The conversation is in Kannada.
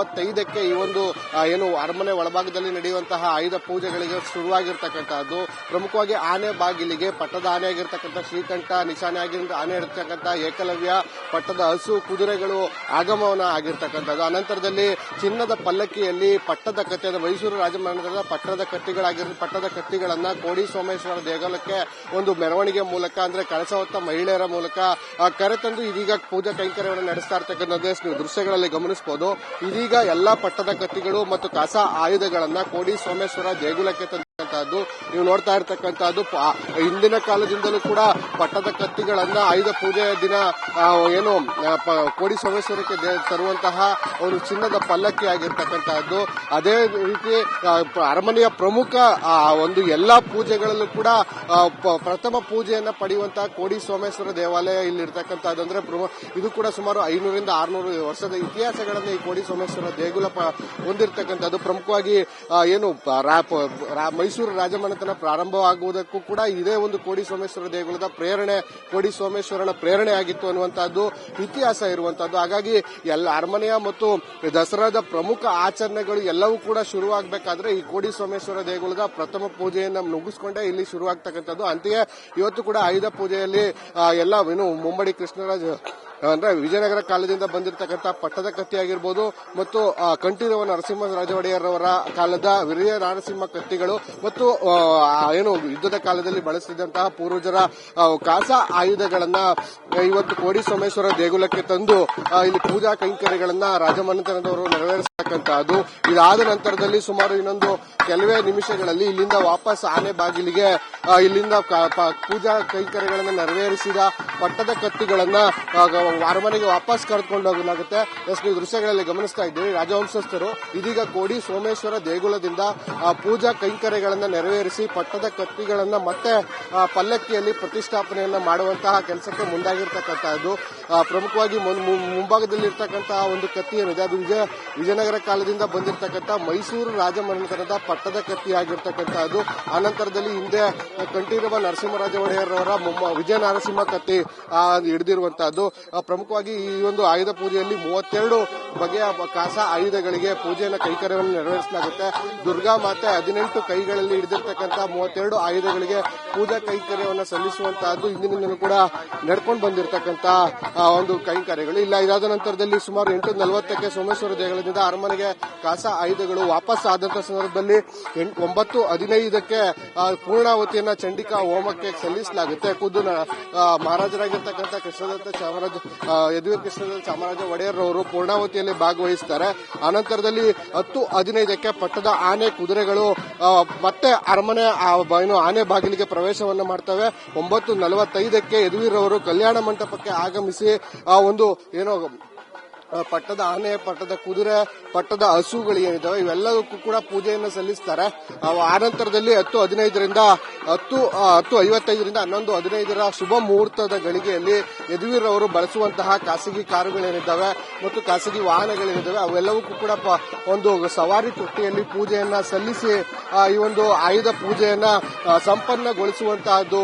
ನಲವತ್ತೈದಕ್ಕೆ ಈ ಒಂದು ಏನು ಅರಮನೆ ಒಳಭಾಗದಲ್ಲಿ ನಡೆಯುವಂತಹ ಆಯುಧ ಪೂಜೆಗಳಿಗೆ ಶುರುವಾಗಿರ್ತಕ್ಕಂಥದ್ದು. ಪ್ರಮುಖವಾಗಿ ಆನೆ ಬಾಗಿಲಿಗೆ ಪಟ್ಟದ ಆನೆ ಆಗಿರ್ತಕ್ಕಂಥ ಶ್ರೀಕಂಠ, ನಿಶಾನೆ ಆಗಿರ್ ಆನೆ ಇರತಕ್ಕಂಥ ಏಕಲವ್ಯ, ಪಟ್ಟದ ಹಸು, ಕುದುರೆಗಳು ಆಗಮನ ಆಗಿರ್ತಕ್ಕಂಥದ್ದು. ಅನಂತರದಲ್ಲಿ ಚಿನ್ನದ ಪಲ್ಲಕ್ಕಿಯಲ್ಲಿ ಪಟ್ಟದ ಕತ್ತೆ ಮೈಸೂರು ರಾಜಮನೆತನದ ಪಟ್ಟದ ಕತ್ತಿಗಳಾಗಿರೋ ಪಟ್ಟದ ಕತ್ತಿಗಳನ್ನ ಕೋಡಿ ಸೋಮೇಶ್ವರ ದೇಗುಲಕ್ಕೆ ಒಂದು ಮೆರವಣಿಗೆ ಮೂಲಕ, ಅಂದ್ರೆ ಕಳಸ ಹೊತ್ತ ಮಹಿಳೆಯರ ಮೂಲಕ ಕರೆತಂದು ಇದೀಗ ಪೂಜಾ ಕೈಂಕರ್ಯವನ್ನು ನಡೆಸ್ತಾ ಇರ್ತಕ್ಕಂಥದ್ದು ದೃಶ್ಯಗಳಲ್ಲಿ ಗಮನಿಸಬಹುದು ಇದೀಗ ಎಲ್ಲಾ ಪಟ್ಟದ ಕತ್ತಿಗಳು ಮತ್ತು ಕಸ ಆಯುಧಗಳನ್ನ ಕೋಡಿ ಸೋಮೇಶ್ವರ ದೇಗುಲಕ್ಕೆ ನೀವು ನೋಡ್ತಾ ಇರ್ತಕ್ಕಂಥದ್ದು ಪ- ಹಿಂದಿನ ಕಾಲದಿಂದಲೂ ಕೂಡ ಪಟ್ಟದ ಕತ್ತಿಗಳನ್ನ ಆಯುಧ ಪೂಜೆಯ ದಿನ ಏನು ಕೋಡಿ ಸೋಮೇಶ್ವರಕ್ಕೆ ತರುವಂತಹ ಒಂದು ಚಿನ್ನದ ಪಲ್ಲಕ್ಕಿ ಆಗಿರ್ತಕ್ಕಂತಹದ್ದು. ಅದೇ ರೀತಿ ಅರಮನೆಯ ಪ್ರಮುಖ ಒಂದು ಎಲ್ಲಾ ಪೂಜೆಗಳಲ್ಲೂ ಕೂಡ ಪ್ರಥಮ ಪೂಜೆಯನ್ನ ಪಡೆಯುವಂತಹ ಕೋಡಿ ಸೋಮೇಶ್ವರ ದೇವಾಲಯ ಇಲ್ಲಿ ಇರ್ತಕ್ಕಂಥದ್ದು ಅಂದ್ರೆ ಇದು ಕೂಡ ಸುಮಾರು ಐನೂರಿಂದ ಆರ್ನೂರು ವರ್ಷದ ಇತಿಹಾಸಗಳನ್ನ ಈ ಕೋಡಿ ಸೋಮೇಶ್ವರ ದೇಗುಲ ಹೊಂದಿರತಕ್ಕಂಥದ್ದು ಪ್ರಮುಖವಾಗಿ ಏನು ಮೈಸೂರು ಮೈಸೂರು ರಾಜಮನೆತನ ಪ್ರಾರಂಭವಾಗುವುದಕ್ಕೂ ಕೂಡ ಇದೇ ಒಂದು ಕೋಡಿ ಸೋಮೇಶ್ವರ ದೇಗುಲದ ಪ್ರೇರಣೆ, ಕೋಡಿ ಸೋಮೇಶ್ವರನ ಪ್ರೇರಣೆ ಆಗಿತ್ತು ಅನ್ನುವಂತಹದ್ದು ಇತಿಹಾಸ ಇರುವಂತಹದ್ದು ಹಾಗಾಗಿ ಎಲ್ಲ ಅರಮನೆಯ ಮತ್ತು ದಸರಾದ ಪ್ರಮುಖ ಆಚರಣೆಗಳು ಎಲ್ಲವೂ ಕೂಡ ಶುರುವಾಗಬೇಕಾದ್ರೆ ಈ ಕೋಡಿ ಸೋಮೇಶ್ವರ ದೇಗುಲದ ಪ್ರಥಮ ಪೂಜೆಯನ್ನು ಮುಗಿಸ್ಕೊಂಡೇ ಇಲ್ಲಿ ಶುರುವಾಗ್ತಕ್ಕಂಥದ್ದು. ಅಂತೆಯೇ ಇವತ್ತು ಕೂಡ ಆಯುಧ ಪೂಜೆಯಲ್ಲಿ ಎಲ್ಲ ಏನು ಮುಂಬಡಿ ಕೃಷ್ಣರಾಜ ಅಂದ್ರೆ ವಿಜಯನಗರ ಕಾಲದಿಂದ ಬಂದಿರತಕ್ಕಂಥ ಪಟ್ಟದ ಕತ್ತಿ ಆಗಿರ್ಬೋದು ಮತ್ತು ಕಂಠೀರವ ನರಸಿಂಹರಾಜ ಒಡೆಯರ್ ಅವರ ಕಾಲದ ವಿರಿಯ ನರಸಿಂಹ ಕತ್ತಿಗಳು ಮತ್ತು ಏನು ಯುದ್ಧದ ಕಾಲದಲ್ಲಿ ಬಳಸಿದಂತಹ ಪೂರ್ವಜರ ಕಾಸ ಆಯುಧಗಳನ್ನ ಇವತ್ತು ಕೋಡಿ ಸೋಮೇಶ್ವರ ದೇಗುಲಕ್ಕೆ ತಂದು ಇಲ್ಲಿ ಪೂಜಾ ಕೈಂಕರ್ಯಗಳನ್ನ ರಾಜಮನೆತನದವರು ನೆರವೇರಿಸತಕ್ಕಂತಹದ್ದು ಇದಾದ ನಂತರದಲ್ಲಿ ಸುಮಾರು ಇನ್ನೊಂದು ಕೆಲವೇ ನಿಮಿಷಗಳಲ್ಲಿ ಇಲ್ಲಿಂದ ವಾಪಸ್ ಆನೆ ಬಾಗಿಲಿಗೆ ಇಲ್ಲಿಂದ ಪೂಜಾ ಕೈಂಕರ್ಯಗಳನ್ನ ನೆರವೇರಿಸಿದ ಪಟ್ಟದ ಕತ್ತಿಗಳನ್ನ ಅರಮನೆಗೆ ವಾಪಸ್ ಕರೆದುಕೊಂಡು ಹೋಗಲಾಗುತ್ತೆ ಎಸ್, ನೀವು ದೃಶ್ಯಗಳಲ್ಲಿ ಗಮನಿಸ್ತಾ ಇದ್ದೀವಿ ರಾಜವಂಶಸ್ಥರು ಇದೀಗ ಕೋಡಿ ಸೋಮೇಶ್ವರ ದೇಗುಲದಿಂದ ಪೂಜಾ ಕೈಂಕರ್ಯಗಳನ್ನ ನೆರವೇರಿಸಿ ಪಟ್ಟದ ಕತ್ತಿಗಳನ್ನ ಮತ್ತೆ ಪಲ್ಲಕ್ಕಿಯಲ್ಲಿ ಪ್ರತಿಷ್ಠಾಪನೆಯನ್ನ ಮಾಡುವಂತಹ ಕೆಲಸಕ್ಕೆ ಮುಂದಾಗಿರ್ತಕ್ಕಂತಹದ್ದು ಪ್ರಮುಖವಾಗಿ ಮುಂಭಾಗದಲ್ಲಿ ಇರ್ತಕ್ಕಂತಹ ಒಂದು ಕತ್ತಿ ಏನಿದೆ? ಅದು ವಿಜಯ, ವಿಜಯನಗರ ಕಾಲದಿಂದ ಬಂದಿರತಕ್ಕಂಥ ಮೈಸೂರು ರಾಜಮನೆತನದ ಪಟ್ಟದ ಕತ್ತಿ ಅದು. ಆನಂತರದಲ್ಲಿ ಹಿಂದೆ ಕಂಠೀರವ ನರಸಿಂಹರಾಜ ಒಡೆಯರ್ ಅವರ ವಿಜಯ ನರಸಿಂಹ ಕತ್ತಿ ಹಿಡಿದಿರುವಂತಹದ್ದು ಪ್ರಮುಖವಾಗಿ ಈ ಒಂದು ಆಯುಧ ಪೂಜೆಯಲ್ಲಿ ಮೂವತ್ತೆರಡು ಬಗೆಯ ಕಾಸ ಆಯುಧಗಳಿಗೆ ಪೂಜೆಯನ್ನು ಕೈಕರ್ಯವನ್ನು ನೆರವೇರಿಸಲಾಗುತ್ತೆ. ದುರ್ಗಾ ಮಾತೆ ಹದಿನೆಂಟು ಕೈಗಳಲ್ಲಿ ಹಿಡಿದಿರ್ತಕ್ಕಂಥ ಮೂವತ್ತೆರಡು ಆಯುಧಗಳಿಗೆ ಪೂಜಾ ಕೈಕರ್ಯವನ್ನು ಸಲ್ಲಿಸುವಂತಹದ್ದು ಇಂದಿನಿಂದಲೂ ಕೂಡ ನಡ್ಕೊಂಡು ಬಂದಿರತಕ್ಕಂಥ ಒಂದು ಕೈಂಕರ್ಯಗಳು. ಇಲ್ಲ, ಇದಾದ ನಂತರದಲ್ಲಿ ಸುಮಾರು ಎಂಟು ನಲವತ್ತಕ್ಕೆ ಸೋಮೇಶ್ವರ ದೇಗುಲದಿಂದ ಅರಮನೆಗೆ ಕಾಸ ಆಯುಧಗಳು ವಾಪಸ್ ಆದಂತ ಸಂದರ್ಭದಲ್ಲಿ ಒಂಬತ್ತು ಹದಿನೈದಕ್ಕೆ ಪೂರ್ಣಾವತಿಯನ್ನ ಚಂಡಿಕಾ ಹೋಮಕ್ಕೆ ಸಲ್ಲಿಸಲಾಗುತ್ತೆ. ಖುದ್ದು ಮಹಾರಾಜರಾಗಿರ್ತಕ್ಕಂಥ ಕೃಷ್ಣದತ್ತ ಚಾಮರಾಜ ಯದುವೀರ್ ಕೃಷ್ಣದತ್ತ ಚಾಮರಾಜ ಒಡೆಯರ್ ಅವರು ಪೂರ್ಣಾವತಿಯಲ್ಲಿ ಭಾಗವಹಿಸ್ತಾರೆ. ಅನಂತರದಲ್ಲಿ ಹತ್ತು ಹದಿನೈದಕ್ಕೆ ಪಟ್ಟದ ಆನೆ ಕುದುರೆಗಳು ಮತ್ತೆ ಅರಮನೆ ಆನೆ ಬಾಗಿಲಿಗೆ ಪ್ರವೇಶವನ್ನು ಮಾಡ್ತವೆ. ಒಂಬತ್ತು ನಲವತ್ತೈದಕ್ಕೆ ಯದುವೀರ್ ಅವರು ಕಲ್ಯಾಣ ಮಂಟಪಕ್ಕೆ ಆಗಮಿಸಿ, ಆ, ಒಂದು, ಏನೋ ಪಟ್ಟದ ಆನೆ, ಪಟ್ಟದ ಕುದುರೆ, ಪಟ್ಟದ ಹಸುಗಳು ಏನಿದಾವೆ, ಇವೆಲ್ಲದಕ್ಕೂ ಕೂಡ ಪೂಜೆಯನ್ನು ಸಲ್ಲಿಸ್ತಾರೆ. ಆನಂತರದಲ್ಲಿ ಹತ್ತು ಹದಿನೈದರಿಂದ ಹತ್ತು ಹತ್ತು ಐವತ್ತೈದರಿಂದ ಹನ್ನೊಂದು ಹದಿನೈದರ ಶುಭ ಮುಹೂರ್ತದ ಗಳಿಗೆಯಲ್ಲಿ ಯದುವೀರ್ ಅವರು ಬಳಸುವಂತಹ ಖಾಸಗಿ ಕಾರುಗಳೇನಿದ್ದಾವೆ ಮತ್ತು ಖಾಸಗಿ ವಾಹನಗಳೇನಿದ್ದಾವೆ, ಅವೆಲ್ಲವಕ್ಕೂ ಕೂಡ ಒಂದು ಸವಾರಿ ತೊಟ್ಟಿಯಲ್ಲಿ ಪೂಜೆಯನ್ನ ಸಲ್ಲಿಸಿ ಈ ಒಂದು ಆಯುಧ ಪೂಜೆಯನ್ನ ಸಂಪನ್ನಗೊಳಿಸುವಂತಹದ್ದು